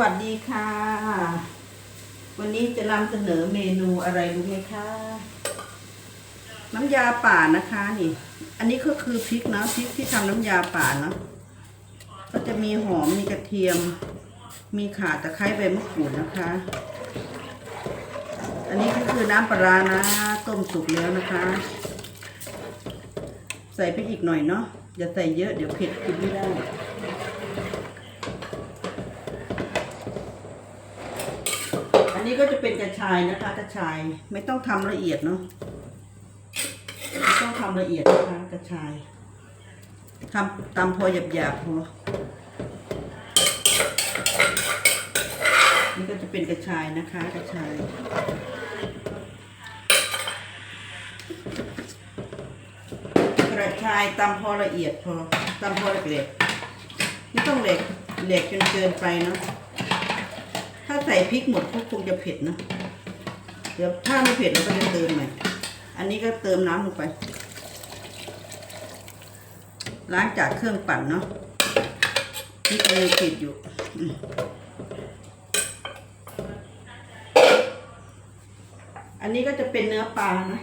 วัสดีค่ะ วันนี้จะนำเสนอเมนูอะไรรู้ไหมคะ น้ำยาป่านะคะนี่ อันนี้ก็คือพริกนะพริกที่ทำน้ำยาป่านะก็จะมีหอมมีกระเทียม มีข่าตะไคร้ใบมะกรูดนะคะ อันนี้ก็คือน้ำปลาร้านะต้มสุกแล้วนะคะ ใส่ไปอีกหน่อยเนาะอย่าใส่เยอะเดี๋ยวเผ็ดกินไม่ได้ นี้ก็จะเป็นกระชายนะคะ กระชายไม่ต้องทำละเอียดเนาะไม่ต้องทำละเอียดนะคะกระชายทำตามพอหยาบๆพอนี่ก็จะเป็นกระชายนะคะ กระชายกระชายตำพอละเอียดพอตำพอละเอียดไม่ต้องเหล็กเหล็กจนเกินไปเนาะ ถ้าใส่พริกหมดก็คงจะเผ็ดนะเดี๋ยวถ้าไม่เผ็ดเราก็จะเติมใหม่อันนี้ก็เติมน้ำลงไป ล้างจากเครื่องปั่นเนาะพริกเลยเผ็ดอยู่อันนี้ก็จะเป็นเนื้อปลานะ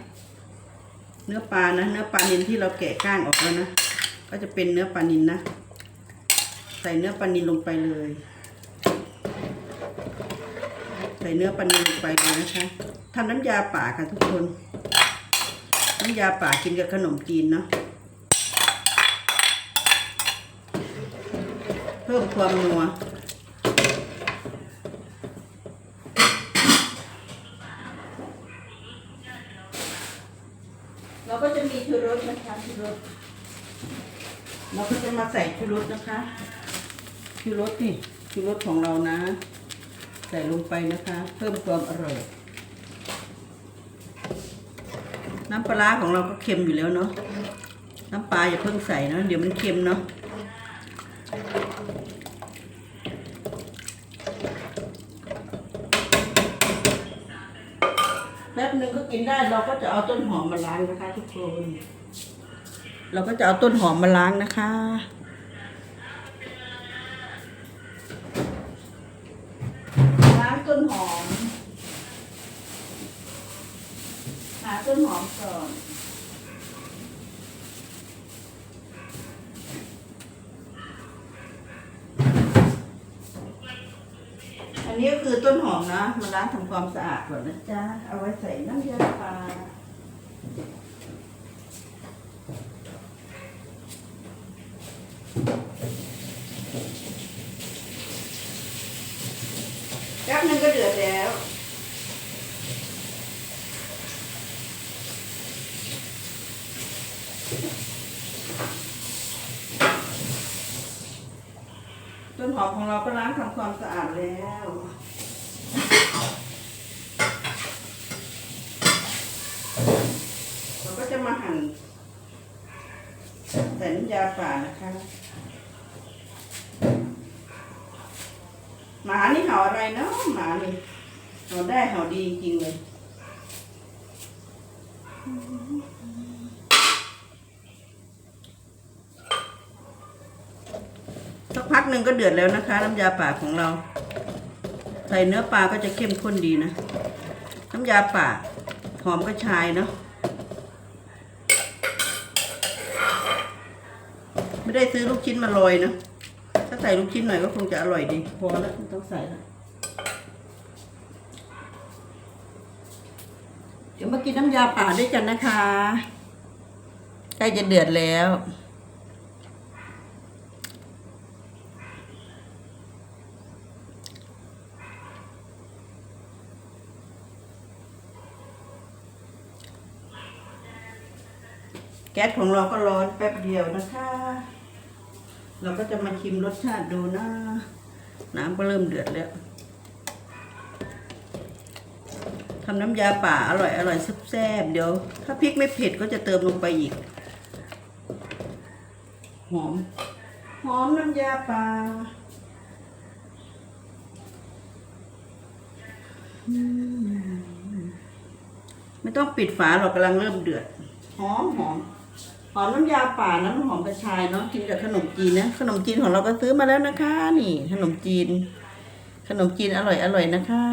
เนื้อปลานะ เนื้อปลานินที่เราแกะก้างออกแล้วนะ ก็จะเป็นเนื้อปลานินนะ ใส่เนื้อปลานินลงไปเลย ใส่เนื้อปลานิลลงไปเลยนะคะทำน้ำยาป่าค่ะทุกคน น้ำยาป่ากินกับขนมจีนเนาะเพิ่มความนัวเราก็จะมีชูรสนะคะชูรสเราก็จะมาใส่ชูรสนะคะชูรสนี่ชูรสของเรานะ ใส่ลงไปนะคะ เพิ่มความอร่อย น้ำปลาของเราก็เค็มอยู่แล้วเนาะน้ำปลาอย่าเพิ่งใส่นะเดี๋ยวมันเค็มเนาะแป๊บนึงก็กินได้เราก็จะเอาต้นหอมมาล้างนะคะ ทุกคน เราก็จะเอาต้นหอมมาล้างนะคะ ล้างต้น หอม หาต้นหอมก่อนอันนี้ก็คือต้นหอมนะมาล้างทำความสะอาดก่อนนะจ๊ะ เอาไว้ใส่น้ำยาปลาแป๊บนึงก็เดือดแล้ว ต้นหอมของเราก็ล้างทำความสะอาดแล้วเราก็จะมาหั่นใส่น้ำยาป่านะคะหมานี่เห่าอะไรเนาะหมานี่เห่าได้เห่าดีจริงเลย สักพักหนึ่งก็เดือดแล้วนะคะ น้ำยาป่าของเรา ใส่เนื้อปลาก็จะเข้มข้นดีนะ น้ำยาป่าหอมกระชายเนาะไม่ได้ซื้อลูกชิ้นมาโรยนะถ้าใส่ลูกชิ้นหน่อยก็คงจะอร่อยดี พอแล้วไม่ต้องใส่แล้วเดี๋ยวมากินน้ำยาป่าด้วยกันนะคะใกล้จะเดือดแล้ว ก๊สของเราก็ร้อนแป๊บเดียวนะคะ เราก็จะมาชิมรสชาติดูนะ น้ำก็เริ่มเดือดแล้วทำน้ำยาป่าอร่อยอร่อยแซ่บๆเดี๋ยว ถ้าพริกไม่เผ็ดก็จะเติมลงไปอีก หอม หอมน้ำยาป่าไม่ต้องปิดฝาหรอกกำลังเริ่มเดือด หอมหอม หอมน้ำยาป่าน้ำหอมกระชายเนาะกินกับขนมจีนนะขนมจีนของเราก็ซื้อมาแล้วนะคะ นี่ ขนมจีน ขนมจีนอร่อยอร่อยนะคะ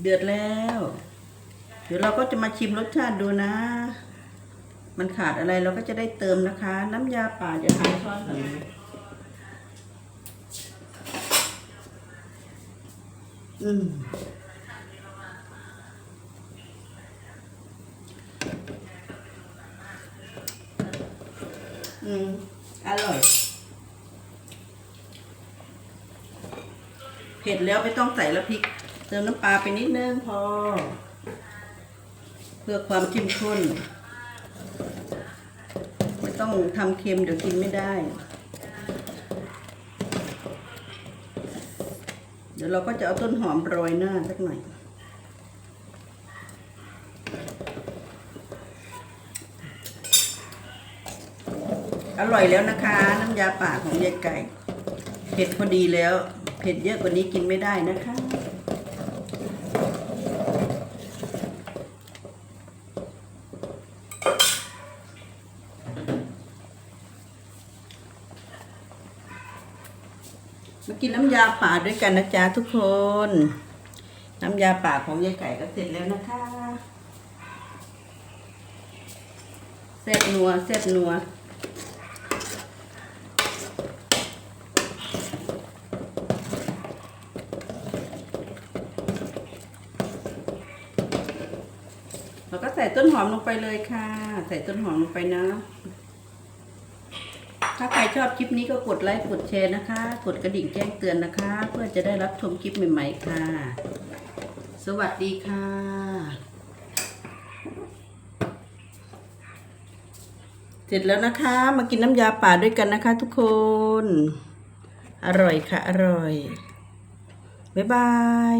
เดือดแล้ว เดี๋ยวเราก็จะมาชิมรสชาติดูนะ มันขาดอะไรเราก็จะได้เติมนะคะ น้ำยาป่าจะหาช้อนก่อนนะ อืมอืม อร่อย เผ็ดแล้วไม่ต้องใส่ละพริก เติมน้ำปลาไปนิดนึงพอ เพื่อความเข้มข้น ไม่ต้องทำเค็มเดี๋ยวกินไม่ได้ ดี๋ยวเราก็จะเอาต้นหอมโรยหน้าสักหน่อย อร่อยแล้วนะคะ น้ำยาป่าของยายไก่ เผ็ดพอดีแล้ว เผ็ดเยอะกว่านี้กินไม่ได้นะคะ มากินน้ำยาป่าด้วยกันนะจ๊ะทุกคน น้ำยาป่าของยายไก่ก็เสร็จแล้วนะคะแซ่บนัวแซ่บนัวเราก็ใส่ต้นหอมลงไปเลยค่ะ ใส่ต้นหอมลงไปนะ ถ้าใครชอบคลิปนี้ก็กดไลค์กดแชร์นะคะ กดกระดิ่งแจ้งเตือนนะคะ เพื่อจะได้รับชมคลิปใหม่ๆค่ะ สวัสดีค่ะเสร็จแล้วนะคะ มากินน้ำยาป่าด้วยกันนะคะ ทุกคน อร่อยค่ะ อร่อย บ๊ายบาย